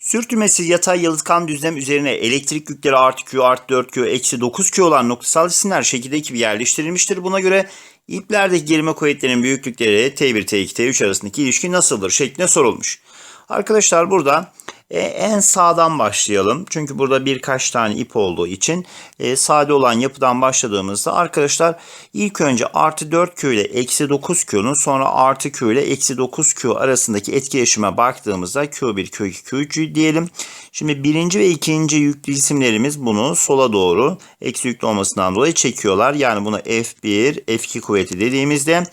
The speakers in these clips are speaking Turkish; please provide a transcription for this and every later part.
Sürtünmesiz yatay yalıtkan düzlem üzerine elektrik yükleri artı Q artı 4Q eksi 9Q olan noktasal cisimler şekildeki gibi yerleştirilmiştir. Buna göre iplerdeki gerilme kuvvetlerinin büyüklükleri T1, T2, T3 arasındaki ilişki nasıldır şeklinde sorulmuş. Arkadaşlar burada e, en sağdan başlayalım. Çünkü burada birkaç tane ip olduğu için e, sade olan yapıdan başladığımızda arkadaşlar ilk önce artı 4Q ile eksi 9Q'nun sonra artı Q ile eksi 9Q arasındaki etkileşime baktığımızda Q1, Q2, Q3 diyelim. Şimdi birinci ve ikinci yüklü cisimlerimiz bunu sola doğru eksi yüklü olmasından dolayı çekiyorlar. Yani buna F1, F2 kuvveti dediğimizde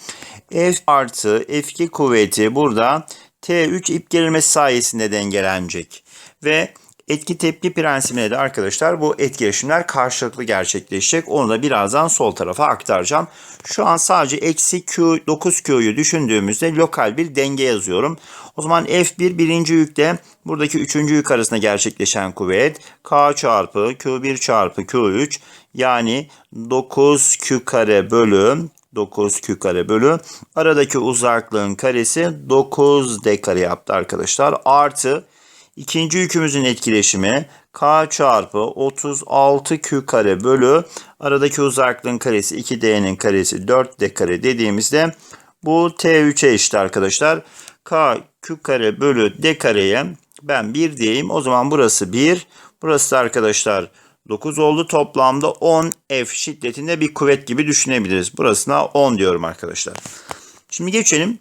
F artı F2 kuvveti burada T3 ip gerilmesi sayesinde dengelenecek. Ve etki tepki prensibine de arkadaşlar bu etkileşimler karşılıklı gerçekleşecek. Onu da birazdan sol tarafa aktaracağım. Şu an sadece eksi Q 9Q'yu düşündüğümüzde lokal bir denge yazıyorum. O zaman F1 birinci yükle buradaki üçüncü yük arasında gerçekleşen kuvvet K çarpı Q1 çarpı Q3 yani 9Q kare bölü 9 q kare bölü aradaki uzaklığın karesi 9 d kare yaptı arkadaşlar. Artı ikinci yükümüzün etkileşimi k çarpı 36 q kare bölü aradaki uzaklığın karesi 2d'nin karesi 4 d kare dediğimizde bu t3'e eşit arkadaşlar. k q kare bölü d kareye ben 1 diyeyim. O zaman burası 1. Burası da arkadaşlar 9 oldu. Toplamda 10 F şiddetinde bir kuvvet gibi düşünebiliriz. Burasına 10 diyorum arkadaşlar. Şimdi geçelim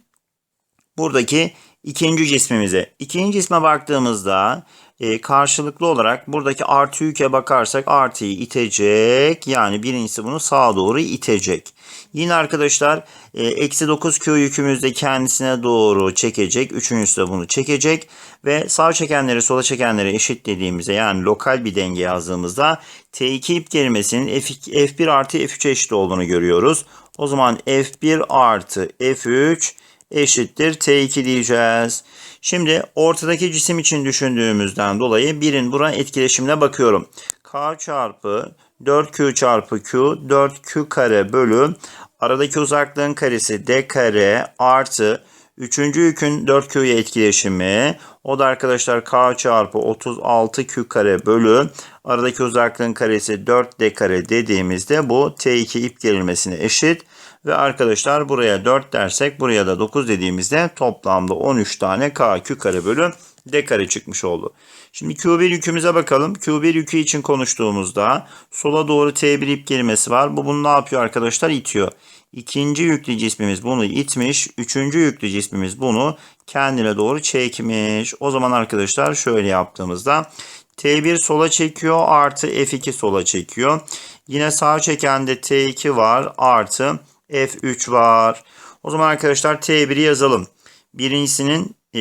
buradaki ikinci cismimize. İkinci cisme baktığımızda e, karşılıklı olarak buradaki artı yüke bakarsak artıyı itecek. Yani birincisi bunu sağa doğru itecek. Yine arkadaşlar e, eksi 9Q yükümüz de kendisine doğru çekecek. Üçüncüsü de bunu çekecek. Ve sağ çekenleri sola çekenleri eşitlediğimizde yani lokal bir denge yazdığımızda T2 ip kelimesinin F2, F1 artı F3 eşit olduğunu görüyoruz. O zaman F1 artı F3 eşittir T2 diyeceğiz. Şimdi ortadaki cisim için düşündüğümüzden dolayı birin buranın etkileşimine bakıyorum. K çarpı 4Q çarpı Q 4Q kare bölü aradaki uzaklığın karesi D kare artı Üçüncü yükün 4Q'ya etkileşimi o da arkadaşlar K çarpı 36Q kare bölü aradaki uzaklığın karesi 4D kare dediğimizde bu T2 ip gerilmesine eşit. Ve arkadaşlar buraya 4 dersek buraya da 9 dediğimizde toplamda 13 tane K kare bölü D kare çıkmış oldu. Şimdi Q1 yükümüze bakalım. Q1 yükü için konuştuğumuzda sola doğru T1 ip kelimesi var. Bu bunu ne yapıyor arkadaşlar? İtiyor. İkinci yüklü cismimiz bunu itmiş. Üçüncü yüklü cismimiz bunu kendine doğru çekmiş. O zaman arkadaşlar şöyle yaptığımızda T1 sola çekiyor artı F2 sola çekiyor. Yine sağ çekende T2 var artı F3 var. O zaman arkadaşlar T1'i yazalım. Birincisinin e,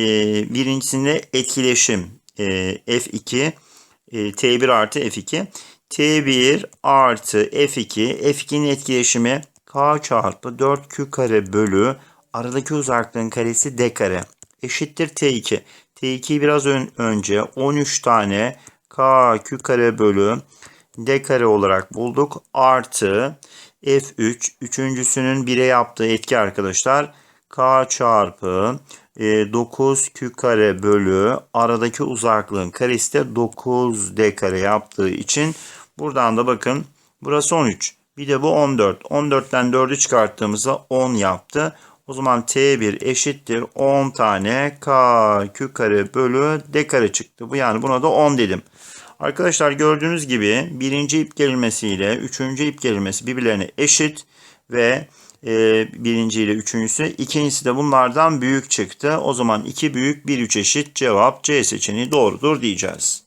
birincisinde etkileşim e, F2 e, T1 artı F2 T1 artı F2 F2'nin etkileşimi K çarpı 4Q kare bölü aradaki uzaklığın karesi D kare eşittir T2. T2'yi biraz ön, önce 13 tane K Q kare bölü D kare olarak bulduk. Artı F3 üçüncüsünün 1'e yaptığı etki arkadaşlar. K çarpı 9 q kare bölü aradaki uzaklığın karesi de 9d kare yaptığı için buradan da bakın burası 13. Bir de bu 14. 14'ten 4'ü çıkarttığımızda 10 yaptı. O zaman T1 eşittir 10 tane K Q kare bölü D kare çıktı. Bu yani buna da 10 dedim. Arkadaşlar gördüğünüz gibi birinci ip gerilmesi ile üçüncü ip gerilmesi birbirlerine eşit ve e, birinci ile üçüncüsü ikincisi de bunlardan büyük çıktı. O zaman 2 büyük 1 3 eşit cevap C seçeneği doğrudur diyeceğiz.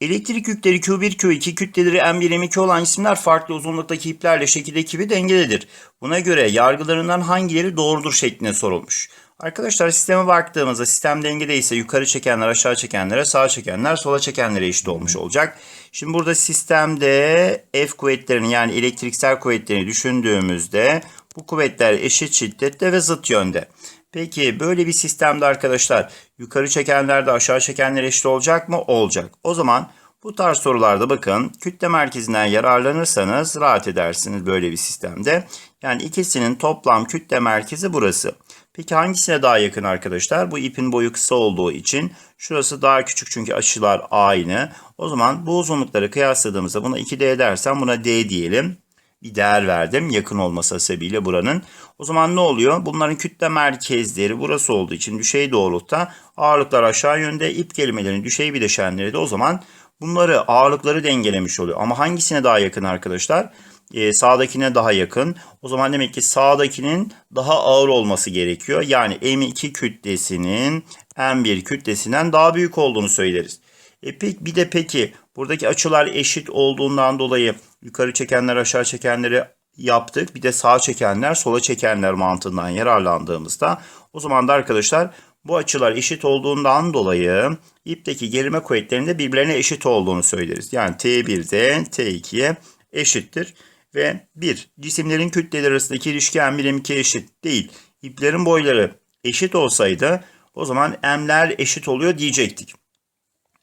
Elektrik yükleri Q1, Q2, kütleleri M1, M2 olan cisimler farklı uzunluktaki iplerle şekildeki gibi dengededir. Buna göre yargılarından hangileri doğrudur şeklinde sorulmuş. Arkadaşlar sisteme baktığımızda sistem dengede ise yukarı çekenler aşağı çekenlere, sağa çekenler sola çekenlere eşit olmuş olacak. Şimdi burada sistemde F kuvvetlerini yani elektriksel kuvvetlerini düşündüğümüzde bu kuvvetler eşit şiddette ve zıt yönde. Peki böyle bir sistemde arkadaşlar yukarı çekenler de aşağı çekenler eşit olacak mı? Olacak. O zaman bu tarz sorularda bakın kütle merkezinden yararlanırsanız rahat edersiniz böyle bir sistemde. Yani ikisinin toplam kütle merkezi burası. Peki hangisine daha yakın arkadaşlar? Bu ipin boyu kısa olduğu için şurası daha küçük çünkü açılar aynı. O zaman bu uzunlukları kıyasladığımızda buna 2D dersen buna D diyelim. Bir değer verdim yakın olması sebebiyle buranın. O zaman ne oluyor? Bunların kütle merkezleri burası olduğu için düşey doğrultuda ağırlıklar aşağı yönde ip kelimelerin düşey bileşenleri de o zaman bunları ağırlıkları dengelemiş oluyor. Ama hangisine daha yakın arkadaşlar? Ee, sağdakine daha yakın. O zaman demek ki sağdakinin daha ağır olması gerekiyor. Yani M2 kütlesinin M1 kütlesinden daha büyük olduğunu söyleriz. E peki, bir de peki buradaki açılar eşit olduğundan dolayı yukarı çekenler aşağı çekenleri yaptık. Bir de sağ çekenler sola çekenler mantığından yararlandığımızda o zaman da arkadaşlar bu açılar eşit olduğundan dolayı ipteki gerilme kuvvetlerinin de birbirlerine eşit olduğunu söyleriz. Yani T1'de T2'ye eşittir. Ve 1. Cisimlerin kütleleri arasındaki ilişki M1 M2 eşit değil. İplerin boyları eşit olsaydı o zaman M'ler eşit oluyor diyecektik.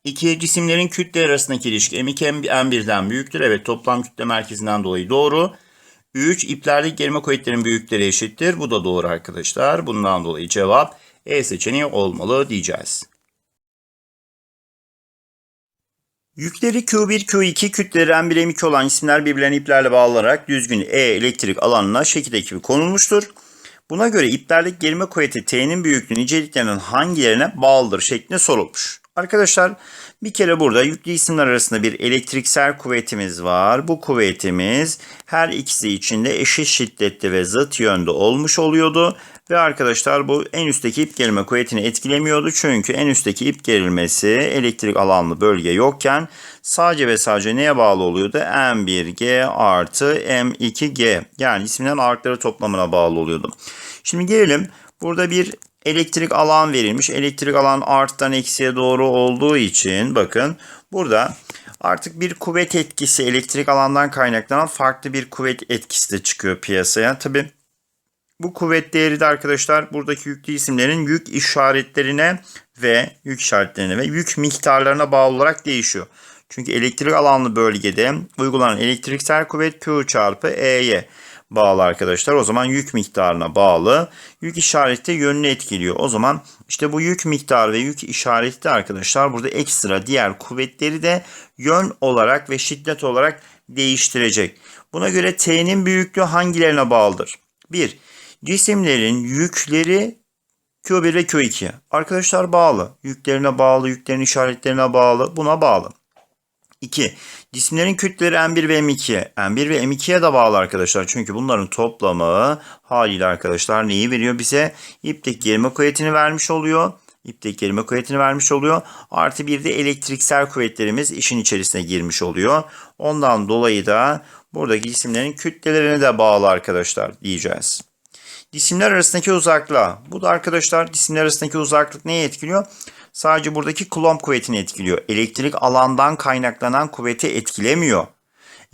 2. Cisimlerin kütle arasındaki ilişki M2 M1'den büyüktür. Evet toplam kütle merkezinden dolayı doğru. 3. İplerdeki gerilme kuvvetlerin büyükleri eşittir. Bu da doğru arkadaşlar. Bundan dolayı cevap E seçeneği olmalı diyeceğiz. Yükleri Q1, Q2, kütleleri M1, M2 olan isimler birbirlerine iplerle bağlanarak düzgün E elektrik alanına şekil ekibi konulmuştur. Buna göre iplerdeki gerilme kuvveti T'nin büyüklüğü niceliklerinin hangilerine bağlıdır şeklinde sorulmuş. Arkadaşlar bir kere burada yüklü isimler arasında bir elektriksel kuvvetimiz var. Bu kuvvetimiz her ikisi içinde eşit şiddette ve zıt yönde olmuş oluyordu. Ve arkadaşlar bu en üstteki ip gerilme kuvvetini etkilemiyordu. Çünkü en üstteki ip gerilmesi elektrik alanlı bölge yokken sadece ve sadece neye bağlı oluyordu? M1G artı M2G yani isminden ağırlıkları toplamına bağlı oluyordu. Şimdi gelelim burada bir elektrik alan verilmiş. Elektrik alan arttan eksiye doğru olduğu için bakın burada artık bir kuvvet etkisi elektrik alandan kaynaklanan farklı bir kuvvet etkisi de çıkıyor piyasaya. Tabi bu kuvvet değeri de arkadaşlar buradaki yüklü isimlerin yük işaretlerine ve yük işaretlerine ve yük miktarlarına bağlı olarak değişiyor. Çünkü elektrik alanlı bölgede uygulanan elektriksel kuvvet Q çarpı E'ye bağlı arkadaşlar. O zaman yük miktarına bağlı. Yük işareti yönünü etkiliyor. O zaman işte bu yük miktarı ve yük işareti de arkadaşlar burada ekstra diğer kuvvetleri de yön olarak ve şiddet olarak değiştirecek. Buna göre T'nin büyüklüğü hangilerine bağlıdır? 1. Cisimlerin yükleri Q1 ve Q2. Arkadaşlar bağlı. Yüklerine bağlı, yüklerin işaretlerine bağlı. Buna bağlı. 2. Cisimlerin kütleleri M1 ve M2. M1 ve M2'ye de bağlı arkadaşlar. Çünkü bunların toplamı haliyle arkadaşlar neyi veriyor bize? İpteki gerilme kuvvetini vermiş oluyor. İpteki gerilme kuvvetini vermiş oluyor. Artı bir de elektriksel kuvvetlerimiz işin içerisine girmiş oluyor. Ondan dolayı da buradaki cisimlerin kütlelerine de bağlı arkadaşlar diyeceğiz. Cisimler arasındaki uzaklığa. Bu da arkadaşlar cisimler arasındaki uzaklık neyi etkiliyor? Sadece buradaki Coulomb kuvvetini etkiliyor. Elektrik alandan kaynaklanan kuvveti etkilemiyor.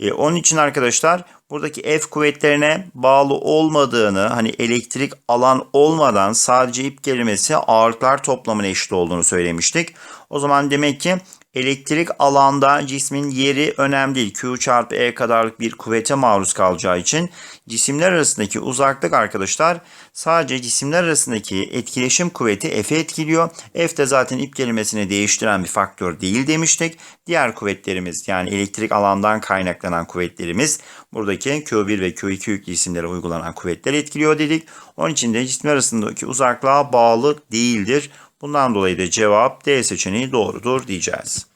E, onun için arkadaşlar buradaki F kuvvetlerine bağlı olmadığını hani elektrik alan olmadan sadece ip kelimesi ağırlıklar toplamına eşit olduğunu söylemiştik. O zaman demek ki elektrik alanda cismin yeri önemli değil. Q çarpı E kadarlık bir kuvvete maruz kalacağı için cisimler arasındaki uzaklık arkadaşlar sadece cisimler arasındaki etkileşim kuvveti F'e etkiliyor. F de zaten ip kelimesini değiştiren bir faktör değil demiştik. Diğer kuvvetlerimiz yani elektrik alandan kaynaklanan kuvvetlerimiz buradaki Q1 ve Q2 yüklü cisimlere uygulanan kuvvetler etkiliyor dedik. Onun için de cisimler arasındaki uzaklığa bağlı değildir. Bundan dolayı da cevap D seçeneği doğrudur diyeceğiz.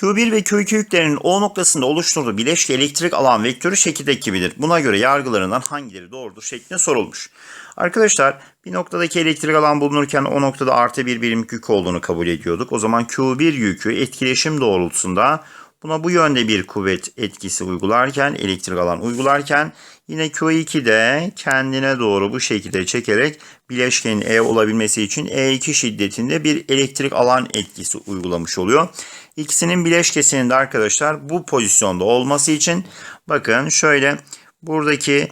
Q1 ve Q2 yüklerinin O noktasında oluşturduğu bileşke elektrik alan vektörü şekildeki gibidir. Buna göre yargılarından hangileri doğrudur şeklinde sorulmuş. Arkadaşlar bir noktadaki elektrik alan bulunurken o noktada artı bir birim yük olduğunu kabul ediyorduk. O zaman Q1 yükü etkileşim doğrultusunda buna bu yönde bir kuvvet etkisi uygularken, elektrik alan uygularken yine Q2 de kendine doğru bu şekilde çekerek bileşkenin E olabilmesi için E2 şiddetinde bir elektrik alan etkisi uygulamış oluyor. İkisinin bileşkesinin de arkadaşlar bu pozisyonda olması için bakın şöyle buradaki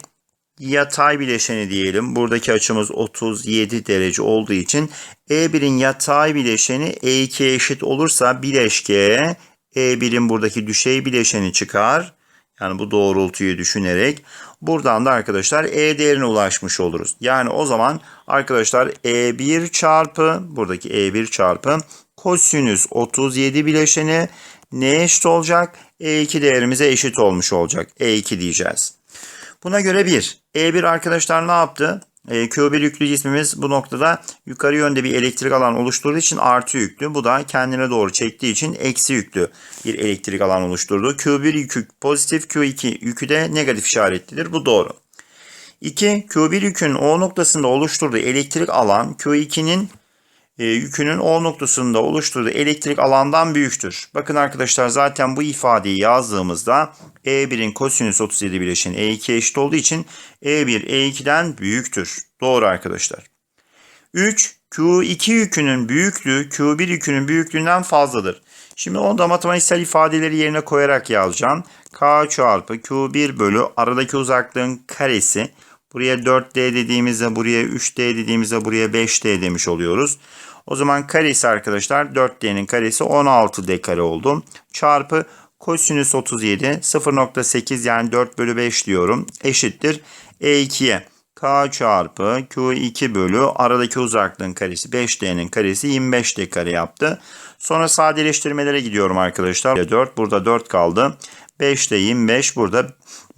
yatay bileşeni diyelim. Buradaki açımız 37 derece olduğu için E1'in yatay bileşeni E2'ye eşit olursa bileşke E1'in buradaki düşey bileşeni çıkar. Yani bu doğrultuyu düşünerek buradan da arkadaşlar E değerine ulaşmış oluruz. Yani o zaman arkadaşlar E1 çarpı buradaki E1 çarpı kosinüs 37 bileşeni neye eşit olacak? E2 değerimize eşit olmuş olacak. E2 diyeceğiz. Buna göre 1. E1 arkadaşlar ne yaptı? E, Q1 yüklü cismimiz bu noktada yukarı yönde bir elektrik alan oluşturduğu için artı yüklü. Bu da kendine doğru çektiği için eksi yüklü bir elektrik alan oluşturdu. Q1 yükü pozitif, Q2 yükü de negatif işaretlidir. Bu doğru. 2. Q1 yükün O noktasında oluşturduğu elektrik alan Q2'nin e, yükünün O noktasında oluşturduğu elektrik alandan büyüktür. Bakın arkadaşlar zaten bu ifadeyi yazdığımızda E1'in kosinüs 37 bileşeni E2 eşit olduğu için E1 E2'den büyüktür. Doğru arkadaşlar. 3. Q2 yükünün büyüklüğü Q1 yükünün büyüklüğünden fazladır. Şimdi onu da matematiksel ifadeleri yerine koyarak yazacağım. K çarpı Q1 bölü aradaki uzaklığın karesi. Buraya 4D dediğimizde buraya 3D dediğimizde buraya 5D demiş oluyoruz. O zaman karesi arkadaşlar 4D'nin karesi 16D kare oldu. Çarpı kosinüs 37 0.8 yani 4 bölü 5 diyorum. Eşittir E2'ye. K çarpı Q2 bölü aradaki uzaklığın karesi 5D'nin karesi 25D kare yaptı. Sonra sadeleştirmelere gidiyorum arkadaşlar. 4 burada 4 kaldı. 5'te 25 burada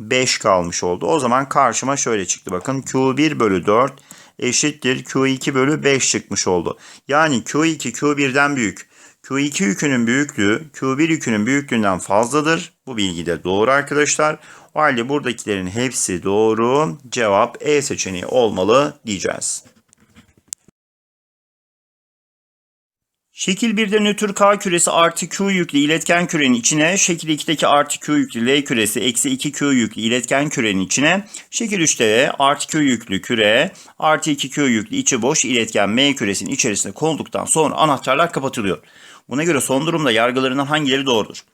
5 kalmış oldu. O zaman karşıma şöyle çıktı. Bakın Q1 bölü 4 eşittir Q2 bölü 5 çıkmış oldu. Yani Q2 Q1'den büyük. Q2 yükünün büyüklüğü Q1 yükünün büyüklüğünden fazladır. Bu bilgi de doğru arkadaşlar. O halde buradakilerin hepsi doğru. Cevap E seçeneği olmalı diyeceğiz. Şekil 1'de nötr K küresi artı Q yüklü iletken kürenin içine, şekil 2'deki artı Q yüklü L küresi eksi 2 Q yüklü iletken kürenin içine, şekil 3'te de artı Q yüklü küre, artı 2 Q yüklü içi boş iletken M küresinin içerisine konulduktan sonra anahtarlar kapatılıyor. Buna göre son durumda yargılarından hangileri doğrudur?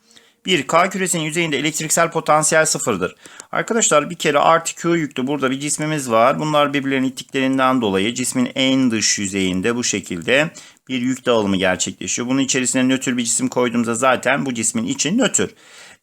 1. K küresinin yüzeyinde elektriksel potansiyel sıfırdır. Arkadaşlar bir kere artı Q yüklü burada bir cismimiz var. Bunlar birbirlerinin ittiklerinden dolayı cismin en dış yüzeyinde bu şekilde bir yük dağılımı gerçekleşiyor. Bunun içerisine nötr bir cisim koyduğumuzda zaten bu cismin için nötr.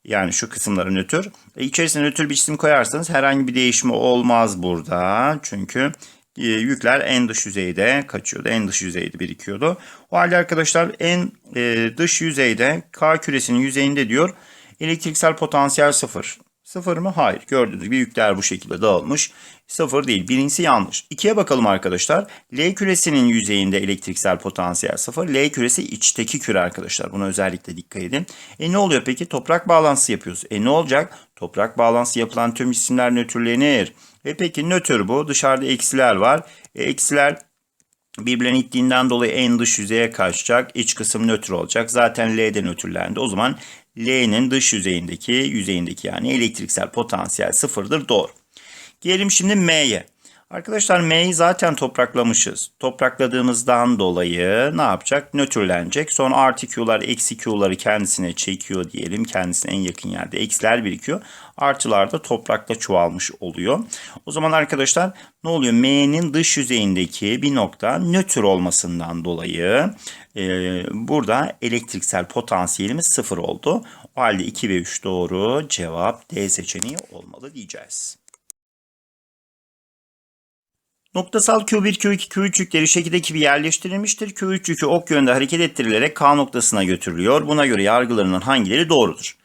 Yani şu kısımları nötr. E içerisine nötr bir cisim koyarsanız herhangi bir değişme olmaz burada. Çünkü yükler en dış yüzeyde kaçıyordu. En dış yüzeyde birikiyordu. O halde arkadaşlar en e, dış yüzeyde K küresinin yüzeyinde diyor elektriksel potansiyel sıfır. Sıfır mı? Hayır. Gördüğünüz gibi yükler bu şekilde dağılmış. Sıfır değil. Birincisi yanlış. İkiye bakalım arkadaşlar. L küresinin yüzeyinde elektriksel potansiyel sıfır. L küresi içteki küre arkadaşlar. Buna özellikle dikkat edin. E ne oluyor peki? Toprak bağlantısı yapıyoruz. E ne olacak? Toprak bağlantısı yapılan tüm cisimler nötrlenir. E peki nötr bu. Dışarıda eksiler var. E, eksiler birbirlerine ittiğinden dolayı en dış yüzeye kaçacak. İç kısım nötr olacak. Zaten L'de nötrlendi. O zaman L'nin dış yüzeyindeki, yüzeyindeki yani elektriksel potansiyel sıfırdır. Doğru. Gelelim şimdi M'ye. Arkadaşlar M'yi zaten topraklamışız. Toprakladığımızdan dolayı ne yapacak? Nötrlenecek. Sonra artı Q'lar eksi Q'ları kendisine çekiyor diyelim. Kendisine en yakın yerde eksiler birikiyor. Artılar da toprakla çoğalmış oluyor. O zaman arkadaşlar ne oluyor? M'nin dış yüzeyindeki bir nokta nötr olmasından dolayı e, burada elektriksel potansiyelimiz sıfır oldu. O halde 2 ve 3 doğru. Cevap D seçeneği olmalı diyeceğiz. Noktasal Q1, Q2, Q3 yükleri şekildeki bir yerleştirilmiştir. Q3 yükü ok yönde hareket ettirilerek K noktasına götürülüyor. Buna göre yargılarının hangileri doğrudur?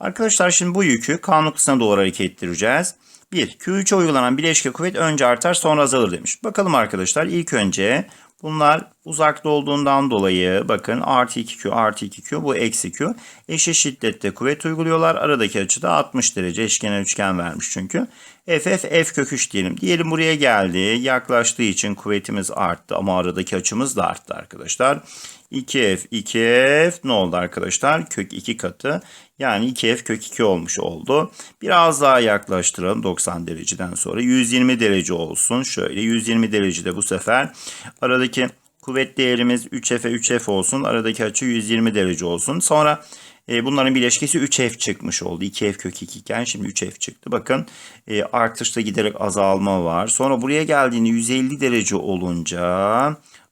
Arkadaşlar şimdi bu yükü K noktasına doğru hareket ettireceğiz. 1. Q3'e uygulanan bileşke kuvvet önce artar sonra azalır demiş. Bakalım arkadaşlar ilk önce bunlar uzakta olduğundan dolayı bakın artı 2Q artı 2Q bu eksi Q. Eşit şiddette kuvvet uyguluyorlar. Aradaki açı da 60 derece eşkenar üçgen vermiş çünkü. F F F kök 3 diyelim. Diyelim buraya geldi. Yaklaştığı için kuvvetimiz arttı ama aradaki açımız da arttı arkadaşlar. 2F 2F ne oldu arkadaşlar? Kök 2 katı. Yani 2F kök 2 olmuş oldu. Biraz daha yaklaştıralım 90 dereceden sonra. 120 derece olsun. Şöyle 120 derecede bu sefer aradaki kuvvet değerimiz 3F'e 3F olsun. Aradaki açı 120 derece olsun. Sonra e, bunların bileşkesi 3F çıkmış oldu. 2F kök 2 iken şimdi 3F çıktı. Bakın e, artışta giderek azalma var. Sonra buraya geldiğinde 150 derece olunca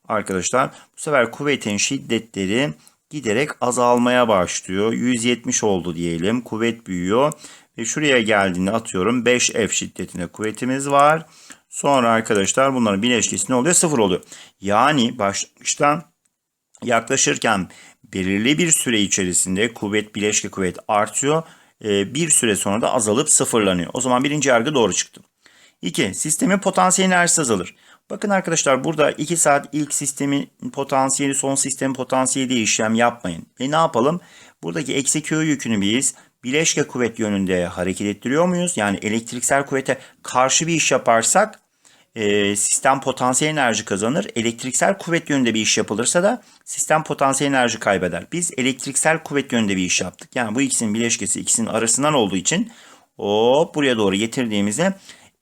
arkadaşlar bu sefer kuvvetin şiddetleri giderek azalmaya başlıyor. 170 oldu diyelim. Kuvvet büyüyor Ve şuraya geldiğinde atıyorum 5F şiddetinde kuvvetimiz var. Sonra arkadaşlar bunların bileşkesi ne oluyor? Sıfır oluyor. Yani başlangıçtan yaklaşırken belirli bir süre içerisinde kuvvet bileşke kuvvet artıyor. Ee, bir süre sonra da azalıp sıfırlanıyor. O zaman birinci yargı doğru çıktı. 2. Sistemin potansiyel enerjisi azalır. Bakın arkadaşlar burada 2 saat ilk sistemin potansiyeli son sistemin potansiyeli diye işlem yapmayın. E ne yapalım? Buradaki eksi Q yükünü biz bileşke kuvvet yönünde hareket ettiriyor muyuz? Yani elektriksel kuvvete karşı bir iş yaparsak e, sistem potansiyel enerji kazanır. Elektriksel kuvvet yönünde bir iş yapılırsa da sistem potansiyel enerji kaybeder. Biz elektriksel kuvvet yönünde bir iş yaptık. Yani bu ikisinin bileşkesi ikisinin arasından olduğu için hop buraya doğru getirdiğimizde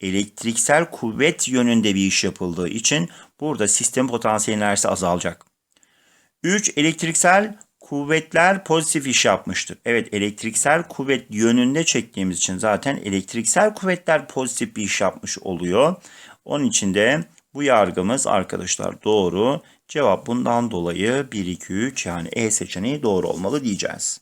elektriksel kuvvet yönünde bir iş yapıldığı için burada sistem potansiyel enerjisi azalacak. 3. Elektriksel kuvvetler pozitif iş yapmıştır. Evet elektriksel kuvvet yönünde çektiğimiz için zaten elektriksel kuvvetler pozitif bir iş yapmış oluyor. Onun için de bu yargımız arkadaşlar doğru. Cevap bundan dolayı 1, 2, 3 yani E seçeneği doğru olmalı diyeceğiz.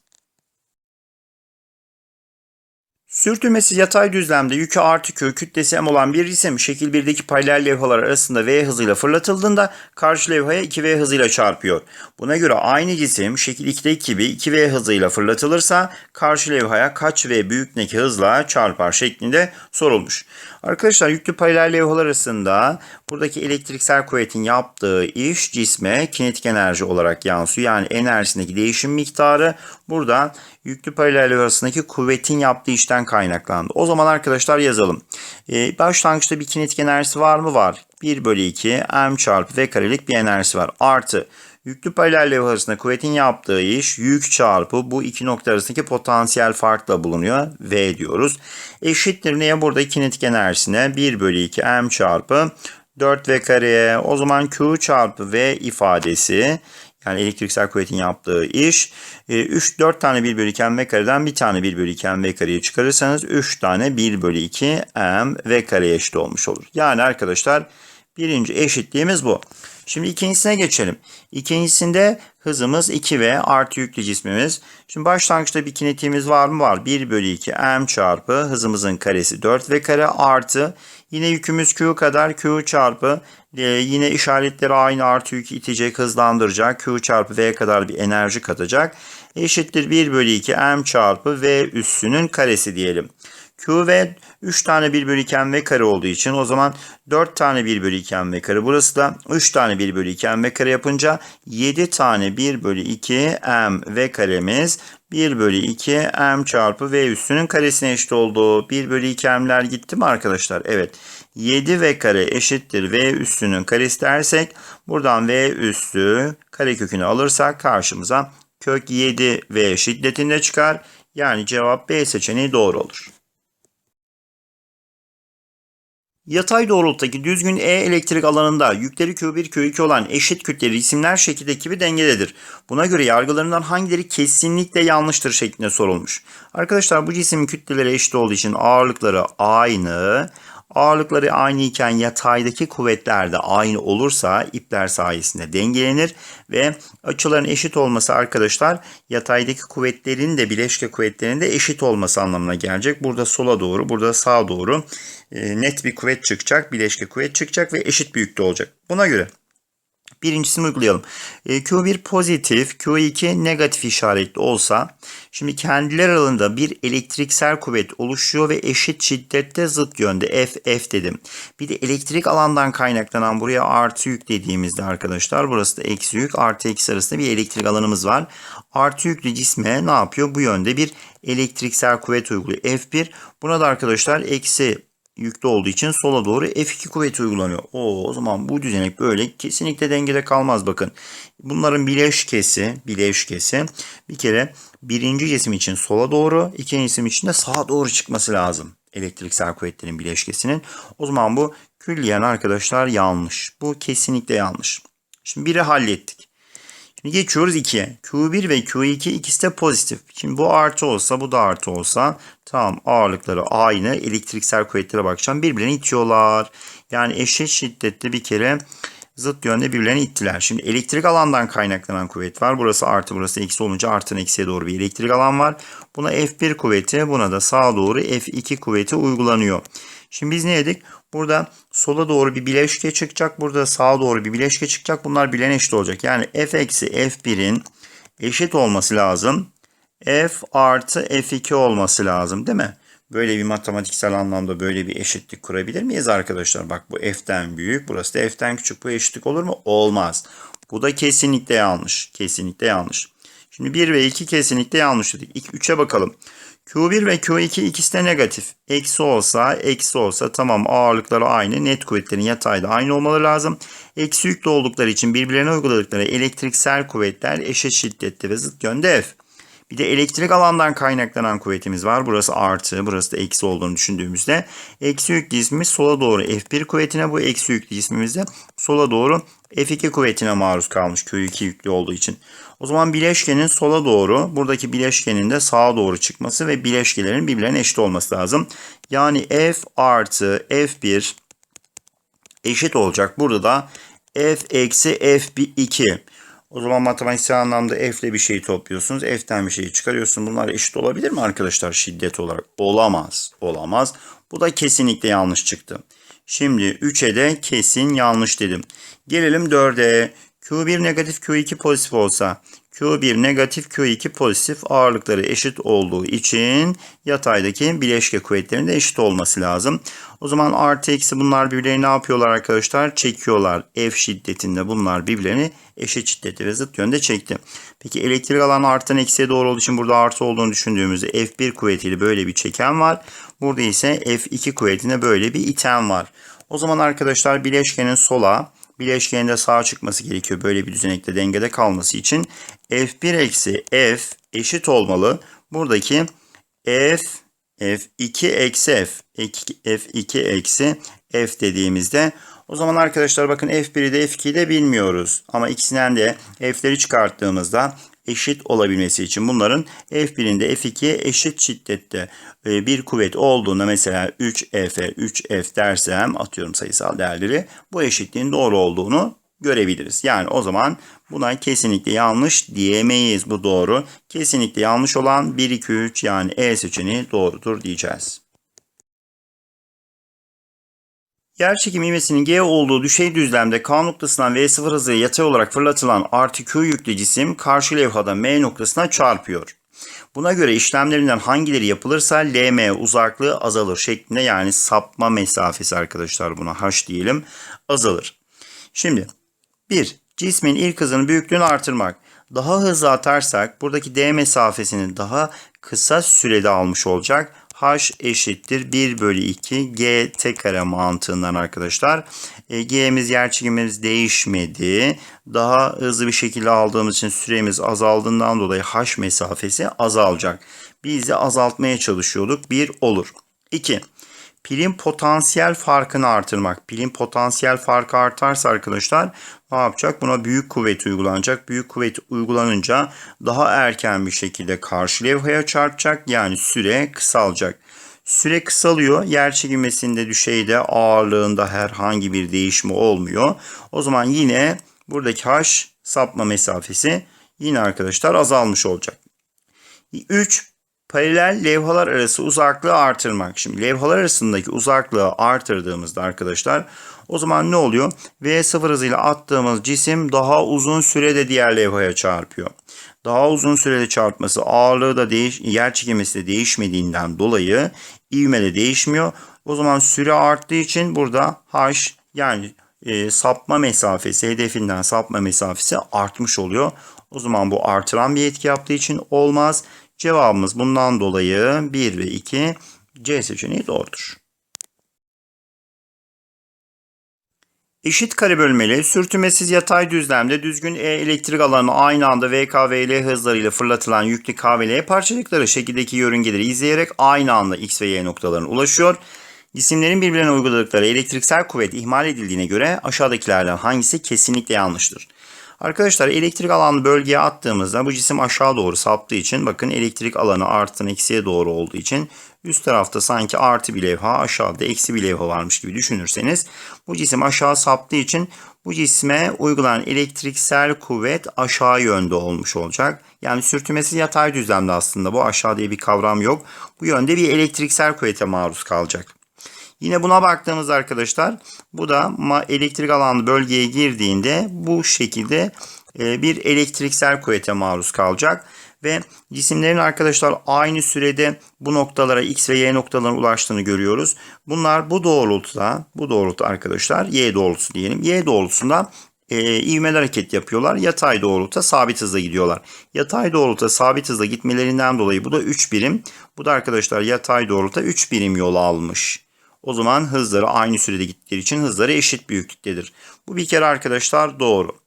Sürtünmesiz yatay düzlemde yükü artı Q kütlesi M olan bir cisim şekil 1'deki paralel levhalar arasında V hızıyla fırlatıldığında karşı levhaya 2V hızıyla çarpıyor. Buna göre aynı cisim şekil 2'deki gibi 2V hızıyla fırlatılırsa karşı levhaya kaç V büyüklüğündeki hızla çarpar şeklinde sorulmuş. Arkadaşlar yüklü paralel levhalar arasında buradaki elektriksel kuvvetin yaptığı iş cisme kinetik enerji olarak yansıyor. Yani enerjisindeki değişim miktarı burada yüklü paralel levha arasındaki kuvvetin yaptığı işten kaynaklandı. O zaman arkadaşlar yazalım. Ee, başlangıçta bir kinetik enerjisi var mı? Var. 1 bölü 2 m çarpı v karelik bir enerjisi var. Artı yüklü paralel levha arasında kuvvetin yaptığı iş yük çarpı bu iki nokta arasındaki potansiyel farkla bulunuyor. V diyoruz. Eşittir neye? Burada kinetik enerjisine 1 bölü 2 m çarpı 4v kareye. O zaman Q çarpı V ifadesi yani elektriksel kuvvetin yaptığı iş. 3 e, 4 tane 1 bölü 2 m kareden bir tane 1 bölü 2 m kareye çıkarırsanız 3 tane 1 bölü 2 m v kareye eşit olmuş olur. Yani arkadaşlar birinci eşitliğimiz bu. Şimdi ikincisine geçelim. İkincisinde hızımız 2V artı yüklü cismimiz. Şimdi başlangıçta bir kinetiğimiz var mı? Var. 1 bölü 2 m çarpı hızımızın karesi 4V kare artı yine yükümüz Q kadar Q çarpı e, yine işaretleri aynı artı yükü itecek hızlandıracak. Q çarpı V kadar bir enerji katacak. Eşittir 1 bölü 2 m çarpı V üssünün karesi diyelim. Q ve 3 tane 1 bölü 2 m kare olduğu için o zaman 4 tane 1 bölü 2 m kare. Burası da 3 tane 1 bölü 2 m kare yapınca 7 tane 1 bölü 2 m v karemiz 1 bölü 2 m çarpı v üssünün karesine eşit oldu. 1 bölü 2 m'ler gitti mi arkadaşlar? Evet. 7 v kare eşittir v üssünün karesi dersek buradan v üssü kare kökünü alırsak karşımıza kök 7 v şiddetinde çıkar. Yani cevap B seçeneği doğru olur. Yatay doğrultudaki düzgün E elektrik alanında yükleri Q1, Q2 olan eşit kütleli cisimler şekildeki gibi dengededir. Buna göre yargılarından hangileri kesinlikle yanlıştır şeklinde sorulmuş. Arkadaşlar bu cisim kütleleri eşit olduğu için ağırlıkları aynı. Ağırlıkları aynı iken yataydaki kuvvetler de aynı olursa ipler sayesinde dengelenir ve açıların eşit olması arkadaşlar yataydaki kuvvetlerin de bileşke kuvvetlerin de eşit olması anlamına gelecek. Burada sola doğru, burada sağa doğru e, net bir kuvvet çıkacak, bileşke kuvvet çıkacak ve eşit büyüklükte olacak. Buna göre Birincisini uygulayalım. E, Q1 pozitif, Q2 negatif işaretli olsa şimdi kendiler arasında bir elektriksel kuvvet oluşuyor ve eşit şiddette zıt yönde F, F dedim. Bir de elektrik alandan kaynaklanan buraya artı yük dediğimizde arkadaşlar burası da eksi yük artı eksi arasında bir elektrik alanımız var. Artı yüklü cisme ne yapıyor? Bu yönde bir elektriksel kuvvet uyguluyor. F1 buna da arkadaşlar eksi yüklü olduğu için sola doğru F2 kuvveti uygulanıyor. Oo, o zaman bu düzenek böyle kesinlikle dengede kalmaz bakın. Bunların bileşkesi, bileşkesi bir kere birinci cisim için sola doğru, ikinci cisim için de sağa doğru çıkması lazım. Elektriksel kuvvetlerin bileşkesinin. O zaman bu külliyen arkadaşlar yanlış. Bu kesinlikle yanlış. Şimdi biri hallettik. Şimdi geçiyoruz 2'ye. Q1 ve Q2 ikisi de pozitif. Şimdi bu artı olsa bu da artı olsa tamam ağırlıkları aynı. Elektriksel kuvvetlere bakacağım. Birbirine itiyorlar. Yani eşit şiddette bir kere zıt yönde birbirlerini ittiler. Şimdi elektrik alandan kaynaklanan kuvvet var. Burası artı burası eksi olunca arttan eksiye doğru bir elektrik alan var. Buna F1 kuvveti buna da sağa doğru F2 kuvveti uygulanıyor. Şimdi biz ne dedik? Burada sola doğru bir bileşke çıkacak. Burada sağa doğru bir bileşke çıkacak. Bunlar bilen eşit olacak. Yani F eksi F1'in eşit olması lazım. F artı F2 olması lazım değil mi? Böyle bir matematiksel anlamda böyle bir eşitlik kurabilir miyiz arkadaşlar? Bak bu F'ten büyük, burası da F'ten küçük. Bu eşitlik olur mu? Olmaz. Bu da kesinlikle yanlış. Kesinlikle yanlış. Şimdi 1 ve 2 kesinlikle yanlış dedik. 3'e bakalım. Q1 ve Q2 ikisi de negatif. Eksi olsa, eksi olsa tamam ağırlıkları aynı. Net kuvvetlerin yatayda aynı olmaları lazım. Eksi yüklü oldukları için birbirlerine uyguladıkları elektriksel kuvvetler eşit şiddette ve zıt yönde F. Bir de elektrik alandan kaynaklanan kuvvetimiz var. Burası artı, burası da eksi olduğunu düşündüğümüzde eksi yüklü cismimiz sola doğru F1 kuvvetine, bu eksi yüklü cismimiz de sola doğru F2 kuvvetine maruz kalmış Q2 yüklü olduğu için. O zaman bileşkenin sola doğru, buradaki bileşkenin de sağa doğru çıkması ve bileşkelerin birbirlerine eşit olması lazım. Yani F artı F1 eşit olacak. Burada da F eksi F2. O zaman matematiksel anlamda F ile bir şeyi topluyorsunuz. F'ten bir şeyi çıkarıyorsunuz. Bunlar eşit olabilir mi arkadaşlar şiddet olarak? Olamaz. Olamaz. Bu da kesinlikle yanlış çıktı. Şimdi 3'e de kesin yanlış dedim. Gelelim 4'e. Q1 negatif Q2 pozitif olsa Q1 negatif Q2 pozitif ağırlıkları eşit olduğu için yataydaki bileşke kuvvetlerinin de eşit olması lazım. O zaman artı eksi bunlar birbirlerini ne yapıyorlar arkadaşlar? Çekiyorlar. F şiddetinde bunlar birbirlerini eşit şiddeti ve zıt yönde çekti. Peki elektrik alanı arttan eksiye doğru olduğu için burada artı olduğunu düşündüğümüzde F1 kuvvetiyle böyle bir çeken var. Burada ise F2 kuvvetine böyle bir iten var. O zaman arkadaşlar bileşkenin sola bileşkenin de sağa çıkması gerekiyor. Böyle bir düzenekte dengede kalması için F1 eksi F eşit olmalı. Buradaki F F2 eksi F F2 eksi F dediğimizde o zaman arkadaşlar bakın F1'i de F2'yi de bilmiyoruz. Ama ikisinden de F'leri çıkarttığımızda eşit olabilmesi için bunların F1'inde F2'ye eşit şiddette e, bir kuvvet olduğunda mesela 3F, 3F dersem atıyorum sayısal değerleri bu eşitliğin doğru olduğunu görebiliriz. Yani o zaman buna kesinlikle yanlış diyemeyiz. Bu doğru. Kesinlikle yanlış olan 1, 2, 3 yani E seçeneği doğrudur diyeceğiz. Yerçekim ivmesinin G olduğu düşey düzlemde K noktasından V0 hızıyla yatay olarak fırlatılan artı Q yüklü cisim karşı levhada M noktasına çarpıyor. Buna göre işlemlerinden hangileri yapılırsa LM uzaklığı azalır şeklinde yani sapma mesafesi arkadaşlar buna H diyelim azalır. Şimdi 1. Cismin ilk hızının büyüklüğünü artırmak. Daha hızlı atarsak buradaki D mesafesini daha kısa sürede almış olacak. H eşittir 1 bölü 2 G t kare mantığından arkadaşlar. E, G'miz yer çekimimiz değişmedi. Daha hızlı bir şekilde aldığımız için süremiz azaldığından dolayı H mesafesi azalacak. Biz de azaltmaya çalışıyorduk. 1 olur. 2. Pilin potansiyel farkını artırmak. Pilin potansiyel farkı artarsa arkadaşlar ne yapacak? Buna büyük kuvvet uygulanacak. Büyük kuvvet uygulanınca daha erken bir şekilde karşı levhaya çarpacak. Yani süre kısalacak. Süre kısalıyor. Yer çekilmesinde düşeyde ağırlığında herhangi bir değişme olmuyor. O zaman yine buradaki H sapma mesafesi yine arkadaşlar azalmış olacak. 3 paralel levhalar arası uzaklığı artırmak. Şimdi levhalar arasındaki uzaklığı artırdığımızda arkadaşlar o zaman ne oluyor? V0 hızıyla attığımız cisim daha uzun sürede diğer levhaya çarpıyor. Daha uzun sürede çarpması ağırlığı da değiş yer çekimesi de değişmediğinden dolayı ivme de değişmiyor. O zaman süre arttığı için burada H yani e, sapma mesafesi hedefinden sapma mesafesi artmış oluyor. O zaman bu artıran bir etki yaptığı için olmaz. Cevabımız bundan dolayı 1 ve 2 C seçeneği doğrudur. Eşit kare bölmeli, sürtünmesiz yatay düzlemde düzgün E elektrik alanı aynı anda V, K ve L hızlarıyla fırlatılan yüklü K parçacıkları şekildeki yörüngeleri izleyerek aynı anda X ve Y noktalarına ulaşıyor. Cisimlerin birbirine uyguladıkları elektriksel kuvvet ihmal edildiğine göre aşağıdakilerden hangisi kesinlikle yanlıştır? Arkadaşlar elektrik alanı bölgeye attığımızda bu cisim aşağı doğru saptığı için bakın elektrik alanı artıdan eksiye doğru olduğu için üst tarafta sanki artı bir levha aşağıda eksi bir levha varmış gibi düşünürseniz bu cisim aşağı saptığı için bu cisme uygulanan elektriksel kuvvet aşağı yönde olmuş olacak. Yani sürtünmesi yatay düzlemde aslında bu aşağı diye bir kavram yok. Bu yönde bir elektriksel kuvvete maruz kalacak. Yine buna baktığımız arkadaşlar bu da elektrik alanı bölgeye girdiğinde bu şekilde e, bir elektriksel kuvvete maruz kalacak. Ve cisimlerin arkadaşlar aynı sürede bu noktalara x ve y noktalarına ulaştığını görüyoruz. Bunlar bu doğrultuda, bu doğrultuda arkadaşlar y doğrultusu diyelim. Y doğrultusunda e, ivmeli hareket yapıyorlar. Yatay doğrultuda sabit hızla gidiyorlar. Yatay doğrultuda sabit hızla gitmelerinden dolayı bu da 3 birim. Bu da arkadaşlar yatay doğrultuda 3 birim yol almış. O zaman hızları aynı sürede gittikleri için hızları eşit büyüklüktedir. Bu bir kere arkadaşlar doğru.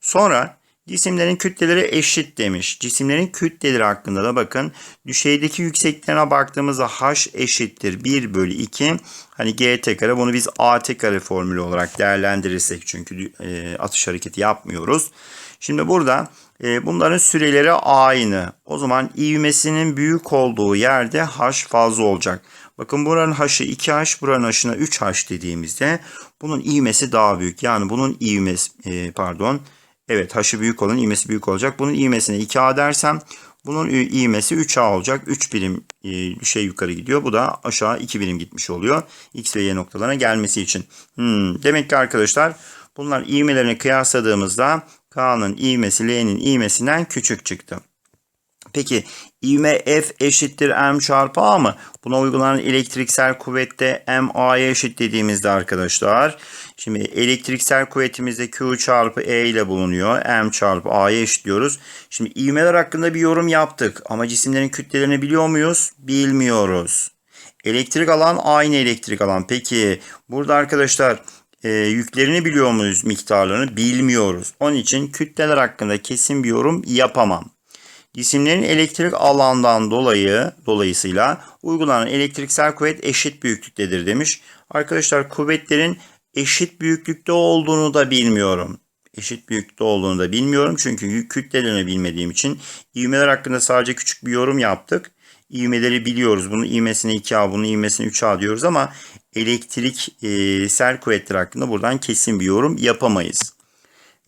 Sonra cisimlerin kütleleri eşit demiş. Cisimlerin kütleleri hakkında da bakın düşeydeki yüksekliklerine baktığımızda h eşittir 1 bölü 2. Hani gt kare bunu biz at kare formülü olarak değerlendirirsek çünkü e, atış hareketi yapmıyoruz. Şimdi burada e, bunların süreleri aynı. O zaman ivmesinin büyük olduğu yerde h fazla olacak. Bakın buranın h'ı 2h, buranın h'ına 3h dediğimizde bunun ivmesi daha büyük. Yani bunun ivmesi e, pardon. Evet h'ı büyük olan ivmesi büyük olacak. Bunun ivmesine 2a dersem bunun ivmesi 3a olacak. 3 birim e, şey yukarı gidiyor. Bu da aşağı 2 birim gitmiş oluyor. X ve Y noktalarına gelmesi için. Hmm, demek ki arkadaşlar bunlar ivmelerini kıyasladığımızda K'nın ivmesi L'nin ivmesinden küçük çıktı. Peki ivme F eşittir M çarpı A mı? Buna uygulanan elektriksel kuvvette M A'ya eşit dediğimizde arkadaşlar. Şimdi elektriksel kuvvetimizde Q çarpı E ile bulunuyor. M çarpı A'ya eşitliyoruz. Şimdi ivmeler hakkında bir yorum yaptık. Ama cisimlerin kütlelerini biliyor muyuz? Bilmiyoruz. Elektrik alan aynı elektrik alan. Peki burada arkadaşlar e, yüklerini biliyor muyuz miktarlarını? Bilmiyoruz. Onun için kütleler hakkında kesin bir yorum yapamam. Cisimlerin elektrik alandan dolayı dolayısıyla uygulanan elektriksel kuvvet eşit büyüklüktedir demiş. Arkadaşlar kuvvetlerin eşit büyüklükte olduğunu da bilmiyorum. Eşit büyüklükte olduğunu da bilmiyorum. Çünkü kütlelerini bilmediğim için ivmeler hakkında sadece küçük bir yorum yaptık. İvmeleri biliyoruz. Bunun ivmesine 2A, bunun ivmesine 3A diyoruz ama elektriksel kuvvetler hakkında buradan kesin bir yorum yapamayız.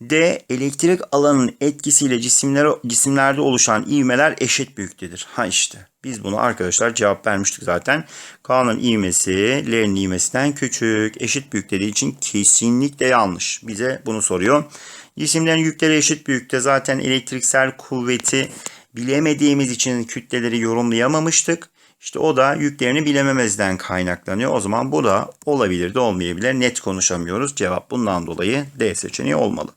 D. Elektrik alanının etkisiyle cisimler, cisimlerde oluşan ivmeler eşit büyüktedir. Ha işte. Biz bunu arkadaşlar cevap vermiştik zaten. K'nın ivmesi L'nin ivmesinden küçük. Eşit büyük dediği için kesinlikle yanlış. Bize bunu soruyor. Cisimlerin yükleri eşit büyükte zaten elektriksel kuvveti bilemediğimiz için kütleleri yorumlayamamıştık. İşte o da yüklerini bilememezden kaynaklanıyor. O zaman bu da olabilir de olmayabilir. Net konuşamıyoruz. Cevap bundan dolayı D seçeneği olmalı.